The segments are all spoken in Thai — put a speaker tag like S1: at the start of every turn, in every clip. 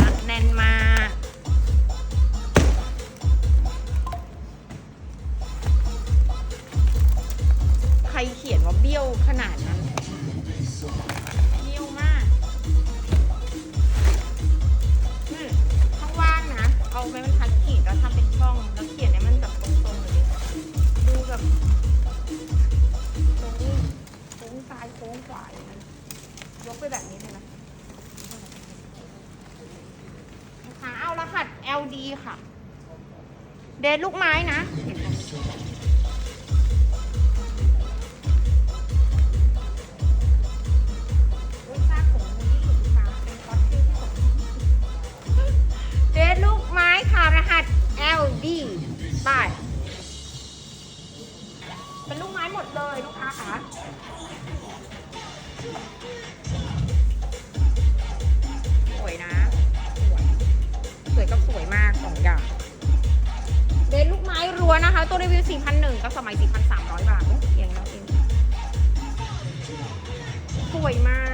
S1: รัดแน่นมากใครเขียนว่าเบี้ยวขนาดนั้นเบี้ยวมากอืมช่องว่างนะ เอาไม้บรรทัดขีดแล้วทำเป็นช่อง แล้วเขียนให้มันแบบตรงๆเลยดูแบบโค้งโค้งซ้ายโค้งขวาอย่างนั้น ยกไปแบบนี้เลยนะนะคะเอารหัส LD ค่ะ เดทลูกไม้นะเดมาเป็นคอสที่ที่สุดเดทลูกไม้ค่ะรหัส LD ไปเป็นลูกไม้หมดเลยลูกค้าค่ะ ตัวรีวิว 4,001ก็สมัย 4,300 บาทอ้เองแล้วเอง สวยมาก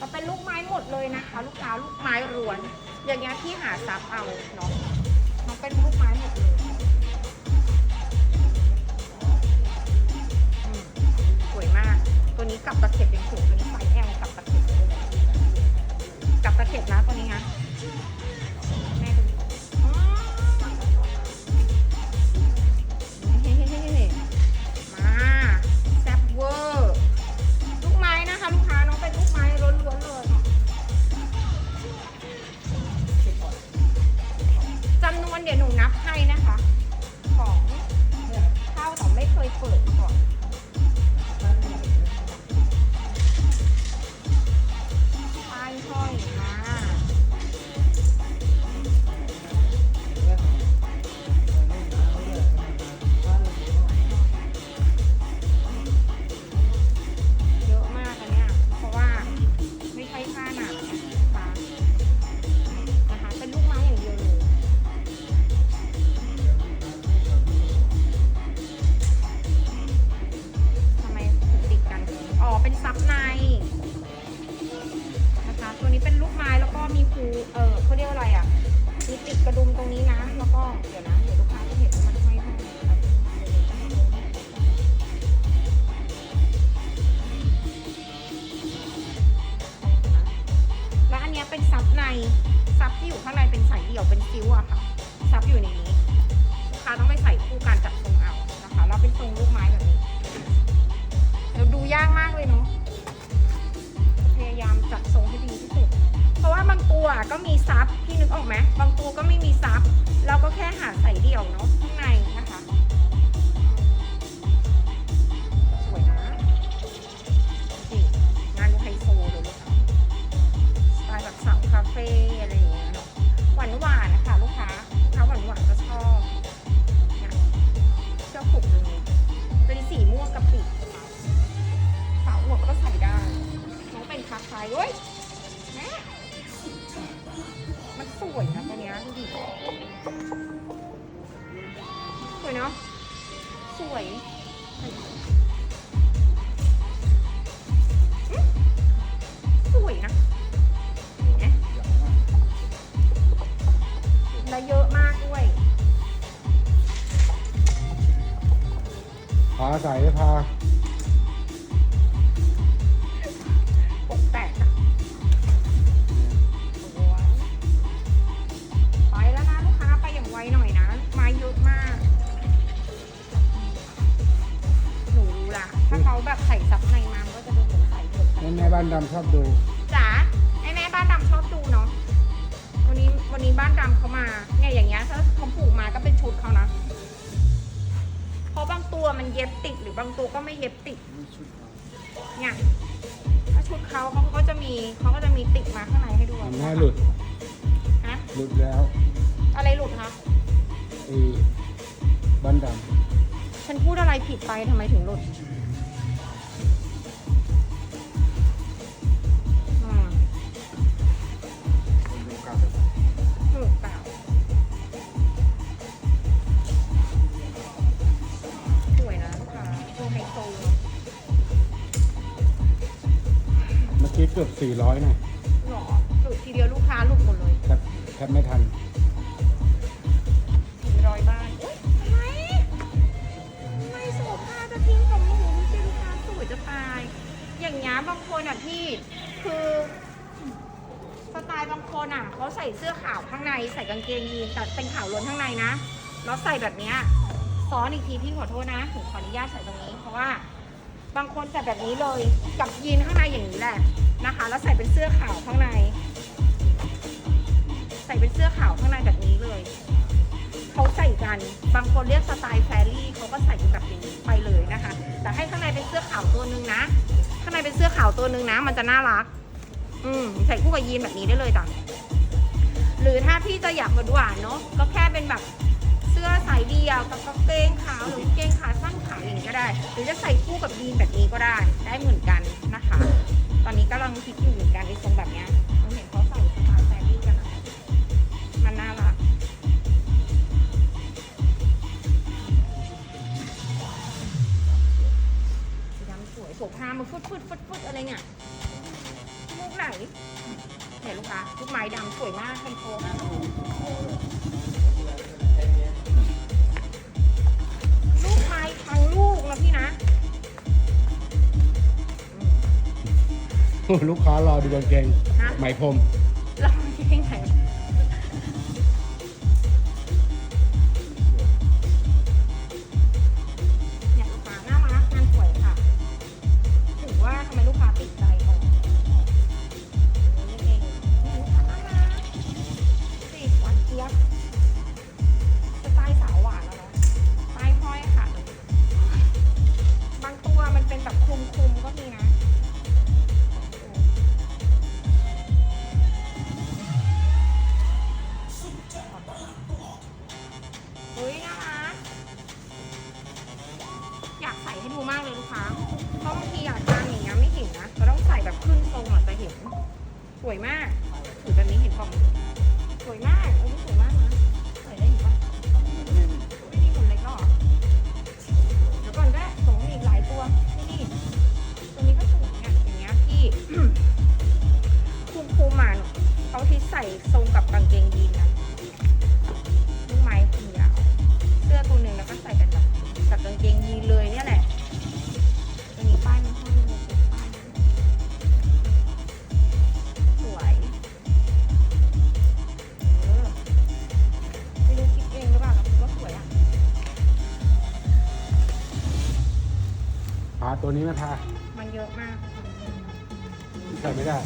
S1: มันเป็นลูกไม้หมดเลยนะคะ ลูกค้าลูกไม้รวน อย่างเงี้ยที่หาซับเอาเนาะมันเป็นลูกไม้หมดเลยสวยมาก ตัวนี้กับตะเข็บยังสูงเป็นไซส์แอลกับตะเข็บกับตะเข็บนะตัวนี้นะ เป็นทรงลูกไม้แบบนี้เดี๋ยวดูยากมากเลยเนาะพยายามจัดทรงให้ดีที่สุด เพราะว่าบางตัวก็มีซับพี่นึกออกไหมบางตัวก็ไม่มีซับเราก็แค่หาใส่เดี่ยวเนาะข้างในนะคะสวยนะนี่งานดูไฮโซเลยลูกค้าสไตล์แบบสาวคาเฟ่ องเป็นคายเว้ยแม่มันสวยนะตัวเนี้ยดูดิ สวยเนาะ สวย บ้านดำ
S2: ชอบดู
S1: จ๋าไอ้แม่บ้านดำชอบดูเนาะ วันนี้วันนี้บ้านดำเขามาเนี่ยอย่างเงี้ยถ้าเขาผูกมาก็เป็นชุดเขานะ เพราะบางตัวมันเย็บติดหรือบางตัวก็ไม่เย็บติด เนี่ยถ้าชุดเขาเขาก็จะมีเขาก็จะมีติดมาข้างในให้ด้วย
S2: มันแม่หลุด
S1: ฮะ
S2: หลุดแล้ว
S1: อะไรหลุดคะ
S2: ไอ้บันด
S1: ฉันพูดอะไรผิดไปทำไมถึงหลุด เมื่
S2: อกี้เกือบ400นะ
S1: หรอหลุดทีเดียวลูกค้าหลุดหมดเลย
S2: แทบแทบไม่ทัน
S1: สี่ร้อยบ้านอุ๊ยทำไมทำไมโสภาจะทิ้งของหนูดูสิลูกค้าสวยจะตาย อย่างเงี้ยบางคนอะพี่คือสไตล์บางคนอะเขาใส่เสื้อขาวข้างในใส่กางเกงยีนแต่เป็นขาวล้วนข้างในนะแล้วใส่แบบเนี้ยซ้อนอีกทีพี่ขอโทษนะผมขออนุญาตใส่ตรงนี้เพราะว่า บางคนใส่แบบนี้เลยกับยีนข้างในอย่างนี้แหละ นะคะ แล้วใส่เป็นเสื้อขาวข้างใน ใส่เป็นเสื้อขาวข้างในแบบนี้เลยเขาใส่กัน บางคนเรียกสไตล์แฟรี่เขาก็ใส่กันแบบนี้ไปเลยนะคะ แต่ให้ข้างในเป็นเสื้อขาวตัวนึงนะ ข้างในเป็นเสื้อขาวตัวนึงนะ มันจะน่ารัก อืมใส่คู่กับยีนแบบนี้ได้เลยจ้ะหรือถ้าพี่จะอยากหวานเนาะก็แค่เป็นแบบเสื้อสายเดียวกับกางเกงขาวหรือกางเกงขาสั้นขาวอย่างนี้ก็ได้ หรือจะใส่คู่กับยีนแบบนี้ก็ได้ ได้เหมือนกันนะคะ ตอนนี้กำลังคิดอยู่เหมือนกันในทรงแบบเนี้ยเราเห็นเขาใส่สไตล์แฟรี่กันนะมันน่ารักสีดำสวยโสภามาฟุดฟุดฟุดฟุดอะไรเนี่ยลูกไหนเนี่ยลูกค้าลูกไม้ดำสวยมากคันโค ลูก
S2: ค้ารอดูกางเกง
S1: ฮะ
S2: ไหมพรม
S1: ทรงกับกางเกงยีนนะลูกไม้สียาว เสื้อตัวหนึ่งแล้วก็ใส่กันแบบกับกางเกงยีนเลยเนี่ยแหละตัวนี้ป้ายมันห้อยเลยเป็นป้ายเลยสวยเออไม่รู้คิดเองหรือเปล่าแต่คิดว่าสวยอะ
S2: พาตัวนี้ไม่พา
S1: มันเยอะมาก ใส่ไม่ได้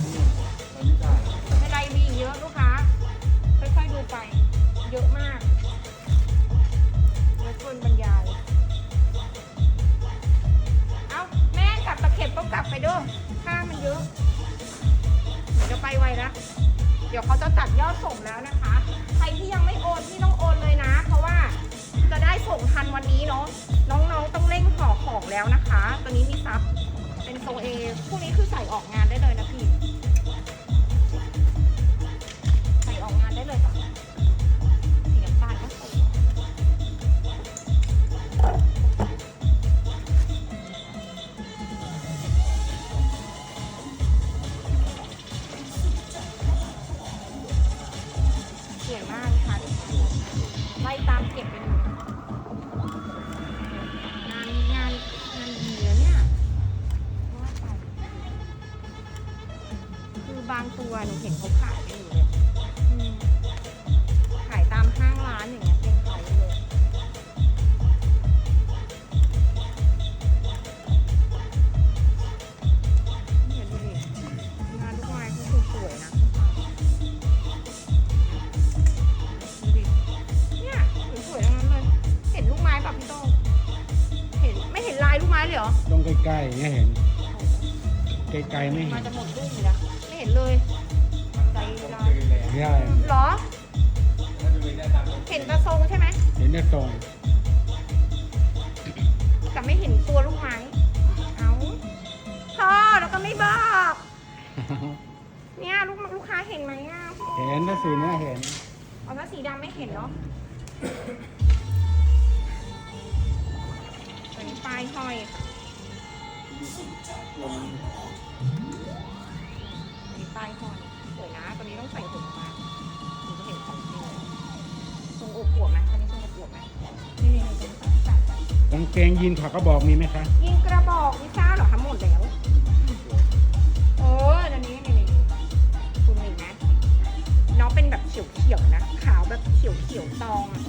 S2: ใกล้ๆอย่างเงี้ยเห็นไกลๆไม่เห็
S1: มานจะหมดลูกอยู่แล้วไม่เห็นเลยใจร้าย
S2: ไม่ได้
S1: เหรอ เห็นตะทรงใช่ไหม
S2: เห็นแต่ทรง
S1: แต่ไม่เห็นตัวลูกไม้เอาพ่อแล้วก็ไม่บอก เนี่ยลูกลูกค้าเห็นไหมอะ
S2: เห็นถ้าสีเนี้ยเห็น
S1: เอาถ้าสีดำไม่เห็นเนาะตัวนี้ป้ายห้อยค่ะ ตัวนี้ป้ายห้อยสวยนะ ตัวนี้ต้องใส่ถุงมาถึงจะเห็นของจริงทรงอวบอวบๆไหมตัวนี้ทรงอวบอวบๆไหมนี่นี่นี่ตรงใส่ใส่
S2: กางเกงยีนถอดกระบอกมีไหมคะ
S1: ยิงกระบอกนี่ทราบเหรอคะหมดแล้วโอ้ยอันนี้นี่นี่นี่คุณเห็นไหมน้องเป็นแบบเขียวๆนะ ขาวแบบเขียวๆตองอะ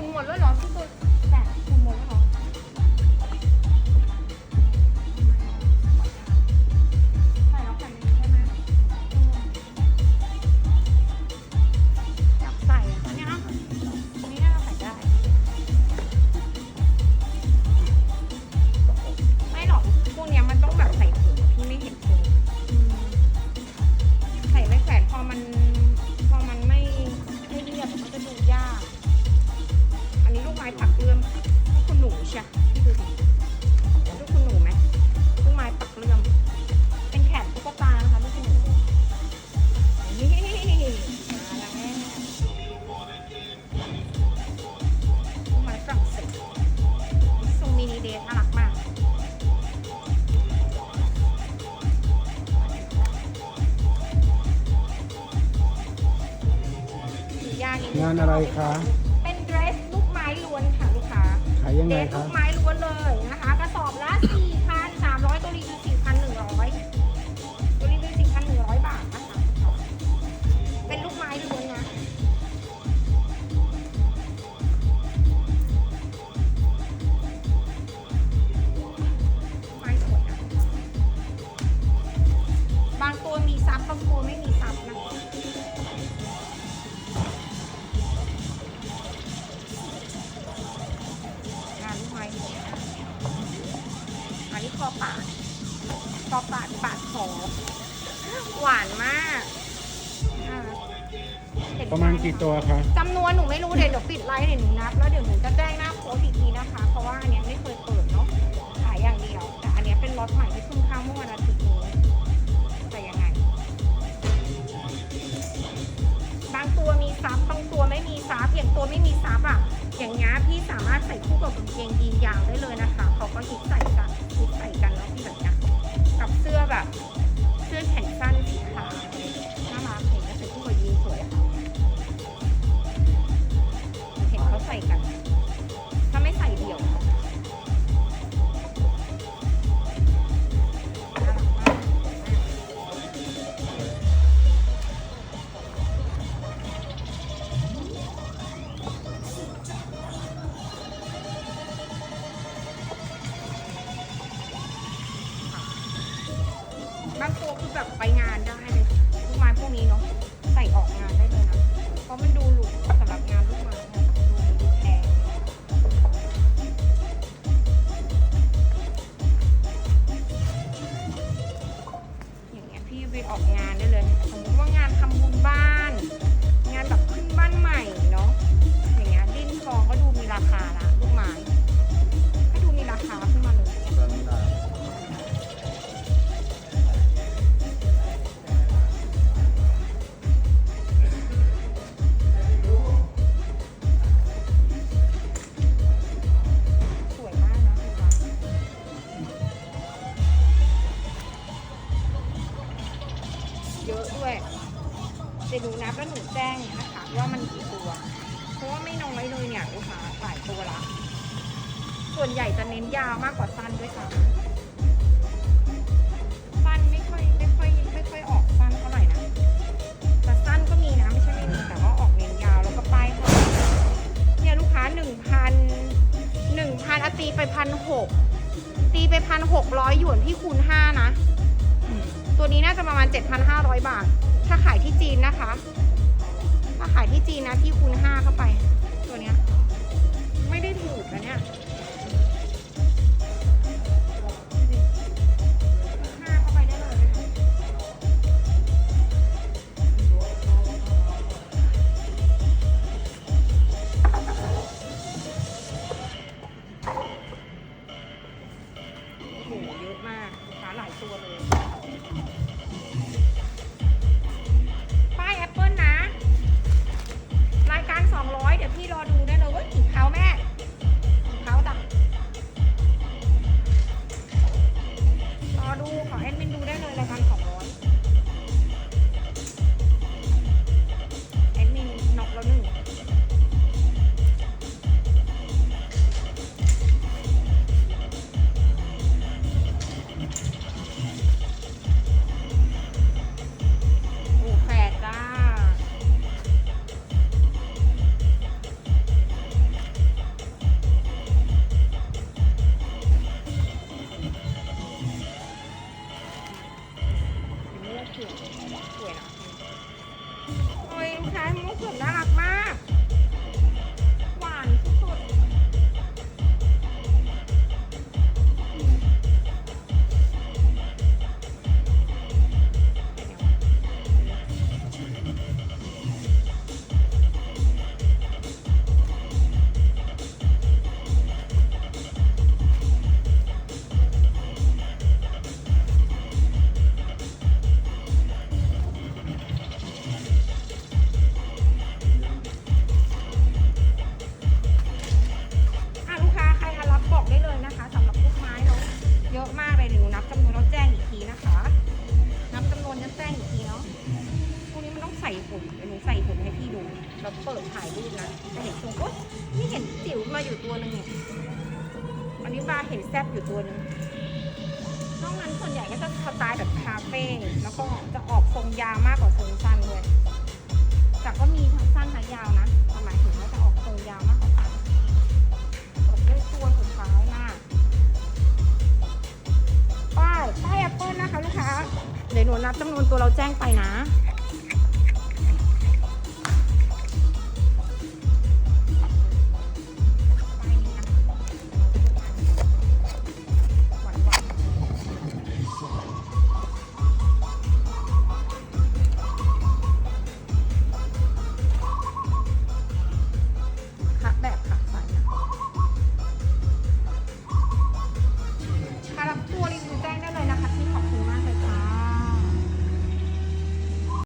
S1: หรอหุ่
S2: น
S1: หมดแล้วเหรอพี่ตัวแต่หุ่นหมดแล้วเหรอ ประมา
S2: ณกี่ตัวคะ
S1: จำนวนหนูไม่รู้เดี๋ยวเดี๋ยวปิดไลฟ์เดี๋ยวหนูนับ แล้วเดี๋ยวหนูจะแจ้งหน้าโพสต์อีกทีนะคะ เพราะว่าอันเนี้ยไม่เคยเปิดเนาะขายอย่างเดียว แต่อันเนี้ยเป็นล็อตใหม่ที่เพิ่งเข้าเมื่อวันอาทิตย์นี้แต่ยังไง บางตัวมีซับบางตัวไม่มีซับอย่างตัวไม่มีซับอะ อย่างเงี้ยพี่สามารถใส่คู่กับกางเกงยีนยาวได้เลยนะคะเขาก็ฮิตใส่กันฮิตใส่กันแล้วที่แบบเนี้ยกับเสื้อแบบ เสื้อแขน ออกงานได้เลยสมมติว่างานทำบุญบ้าน งานแบบขึ้นบ้านใหม่เนาะอย่างเงี้ยดิ้นทองก็ดูมีราคาละลูกไม้ก็ดูมีราคาขึ้นมาเลย เดี๋ยวหนูแล้วหนูแจ้งนะคะ ว่ามันกี่ตัว เพราะว่าไม่น้อยเลยเนี่ยลูกค้าหลายตัวละ ส่วนใหญ่จะเน้นยาวมากกว่าสั้นด้วยค่ะสั้นไม่ค่อยไม่ค่อยไม่ค่อยออกสั้นเท่าไหร่นะแต่สั้นก็มีนะไม่ใช่ไม่มีแต่ว่าออกเน้นยาวแล้วก็ป้ายเขาเนี่ยลูกค้าหนึ่งพันหนึ่งพันอตีไปพันหกตีไปพันหกร้อยหยวนพี่คูณห้านะ ตัวนี้น่าจะประมาณเจ็ดพันห้าร้อยบาท ถ้าขายที่จีนนะคะ ถ้าขายที่จีนนะพี่คูณห้าเข้าไป โอ้ยคล้ายมุกสุดน่ารักมาก ถ่ายรูปนะจะเห็นตรงโอ๊ยนี่เห็นจิ๋วมาอยู่ตัวหนึ่งเนี่ยอันนี้มาเห็นแซบอยู่ตัวหนึ่งนอกนั้นส่วนใหญ่ก็จะสไตล์แบบคาเฟ่แล้วก็จะออกทรงยาวมากกว่าทรงสั้นด้วยแต่ก็มีทั้งสั้นทั้งยาวนะหมายถึงว่าจะออกทรงยาวมากกว่าสั้นจบด้วยตัวสุดท้ายมาป้ายป้ายแอปเปิลนะคะลูกค้าเดี๋ยวหนูนับจำนวนตัวเราแจ้งไปนะ